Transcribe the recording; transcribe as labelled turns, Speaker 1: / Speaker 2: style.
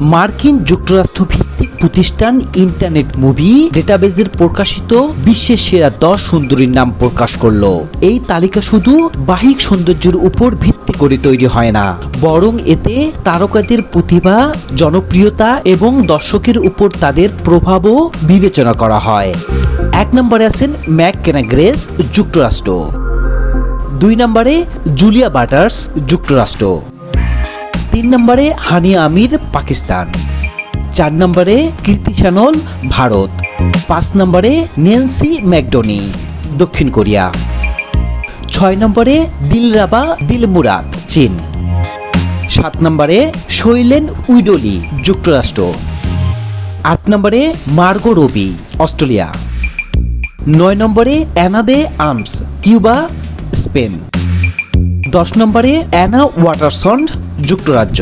Speaker 1: মার্কিন যুক্তরাষ্ট্র ভিত্তিক প্রতিষ্ঠান ইন্টারনেট মুভি ডেটাবেজের প্রকাশিত বিশ্বের সেরা দশ সুন্দরীর নাম প্রকাশ করল। এই তালিকা শুধু বাহিক সৌন্দর্যের উপর ভিত্তি করে তৈরি হয় না, বরং এতে তারকাদের প্রতিভা, জনপ্রিয়তা এবং দর্শকের উপর তাদের প্রভাবও বিবেচনা করা হয়। এক নম্বরে আছেন ম্যাক কেনাগ্রেস যুক্তরাষ্ট্র। দুই নম্বরে জুলিয়া বাটার্স, যুক্তরাষ্ট্র। তিন নম্বরে হানিয়া আমির, পাকিস্তান। চার নম্বরে কীর্তি সানল ভারত। পাঁচ নম্বরে নেন্সি ম্যাকডোনি, দক্ষিণ কোরিয়া। ছয় নম্বরে দিলরাবা দিলমুরাদ, চীন। সাত নম্বরে শৈলেন উইডোলি, যুক্তরাষ্ট্র। আট নম্বরে মার্গো রবি, অস্ট্রেলিয়া। নয় নম্বরে অ্যানাদে আর্মস কিউবা, স্পেন। দশ নম্বরে অ্যানা ওয়াটারসন্ড যুক্তরাজ্য।